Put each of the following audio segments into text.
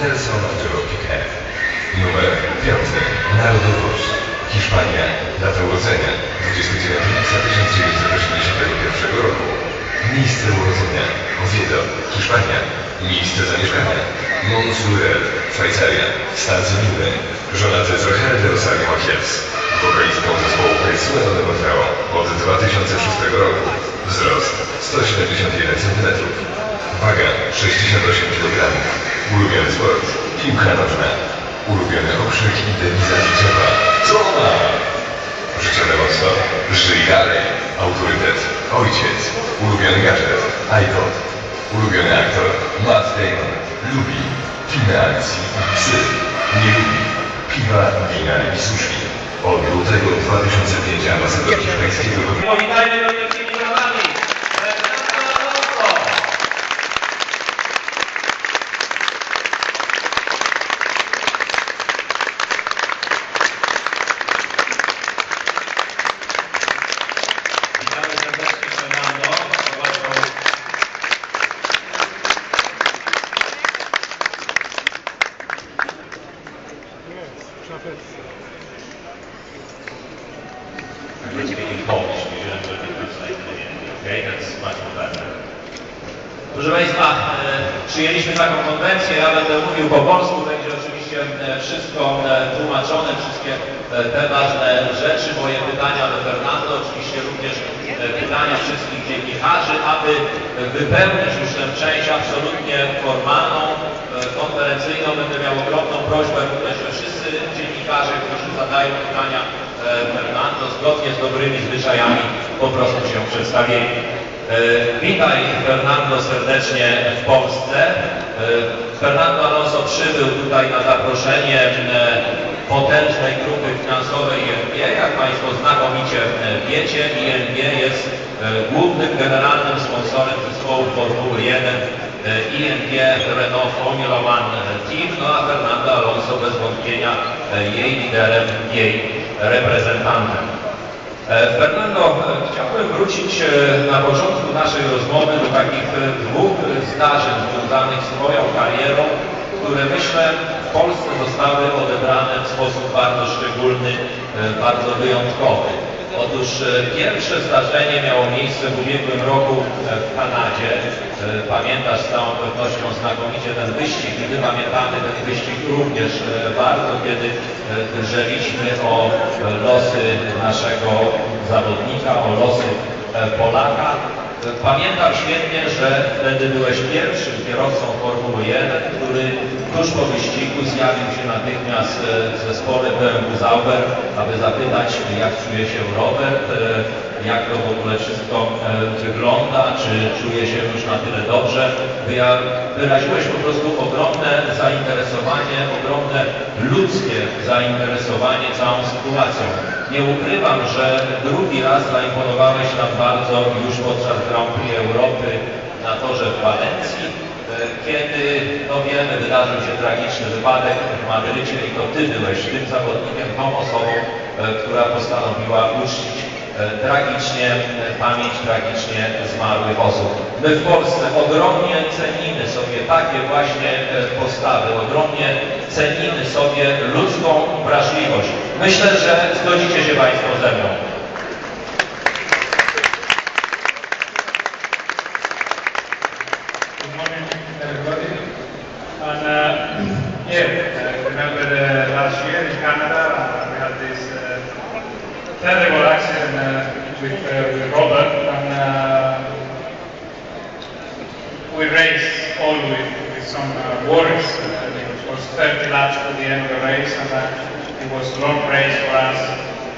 Nelson Arturo Piquet. Numer 5. Narodowość. Hiszpania. Data urodzenia 29 lipca 1981 roku. Miejsce urodzenia. Oviedo, Hiszpania. Miejsce zamieszkania. Monsurel, Szwajcaria. Stan cywilny. Żonaty z Rachel de Rosario Machiels. Wokalistką zespołu Pesuelo de Montreal od 2006 roku. Wzrost 171 cm. Waga 68 kg. Ulubiony sport. Piłka nożna. Ulubiony okrzyk i dewiza życiowa. Co ma? Życiowe mocno. Żyj dalej. Autorytet. Ojciec. Ulubiony gadżet. iPod. Ulubiony aktor. Matt Damon. Lubi. Filmy akcji. Psy. Nie lubi. Piwa, wina i sushi. Od lutego 2005 ambasador hiszpańskiego Powitajmy do wielkimi brawami. Fernando Alonso. Witamy serdecznie Fernando. Zobaczmy. Speaking Polish, you shouldn't put it translated in okay? That's much better. Proszę Państwa, e, przyjęliśmy taką konwencję, ja będę mówił po polsku, będzie oczywiście e, wszystko e, tłumaczone, wszystkie te ważne rzeczy, moje pytania do Fernando, oczywiście również pytania wszystkich dziennikarzy, aby wypełnić już tę część absolutnie formalną, konferencyjną, będę miał ogromną prośbę również, wszyscy dziennikarze, którzy zadają pytania Fernando, zgodnie z dobrymi zwyczajami po prostu się przedstawili. E, Witaj Fernando serdecznie w Polsce. E, Fernando Alonso przybył tutaj na zaproszenie e, potężnej grupy finansowej ING. Jak Państwo znakomicie wiecie, ING jest głównym generalnym sponsorem zespołu Formuły 1 e, ING Renault Formula One Team, no a Fernando Alonso bez wątpienia jej liderem, jej reprezentantem. E, Fernando, e, chciałbym wrócić e, na początku naszej rozmowy do takich dwóch zdarzeń związanych z moją karierą, które myślę w Polsce zostały odebrane w sposób bardzo szczególny, bardzo wyjątkowy. Otóż e, pierwsze zdarzenie miało miejsce w ubiegłym roku e, w Kanadzie. E, Pamiętasz z całą pewnością znakomicie ten wyścig i my pamiętamy ten wyścig również bardzo, kiedy drżeliśmy o losy naszego zawodnika, o losy Polaka. Pamiętam świetnie, że wtedy byłeś pierwszym kierowcą Formuły 1, który tuż po wyścigu zjawił się natychmiast e, w zespole BMW Zauber, aby zapytać, jak czuje się Robert, e, jak to w ogóle wszystko e, wygląda, czy czuje się już na tyle dobrze. Wyraziłeś po prostu ogromne zainteresowanie, ogromne ludzkie zainteresowanie całą sytuacją. Nie ukrywam, że drugi raz zaimponowałeś nam bardzo już podczas Grand Prix Europy na torze w Walencji, e, kiedy, no wiemy, wydarzył się tragiczny wypadek w Madrycie i to Ty byłeś tym zawodnikiem, tą osobą, e, która postanowiła uczcić tragicznie e, pamięć tragicznie zmarłych osób. My w Polsce ogromnie cenimy sobie takie właśnie e, postawy, ogromnie cenimy sobie ludzką wrażliwość. Myślę, że zgodzicie się Państwo ze mną. Uh, uh, in Canada, uh, we this uh, terrible accident uh, with, uh, with Robert, and uh, we raced all with, with some uh, worries. It was 30 laps to the end of the race, and uh, it was a long race for us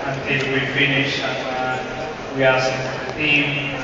until we finished. And uh, we asked the team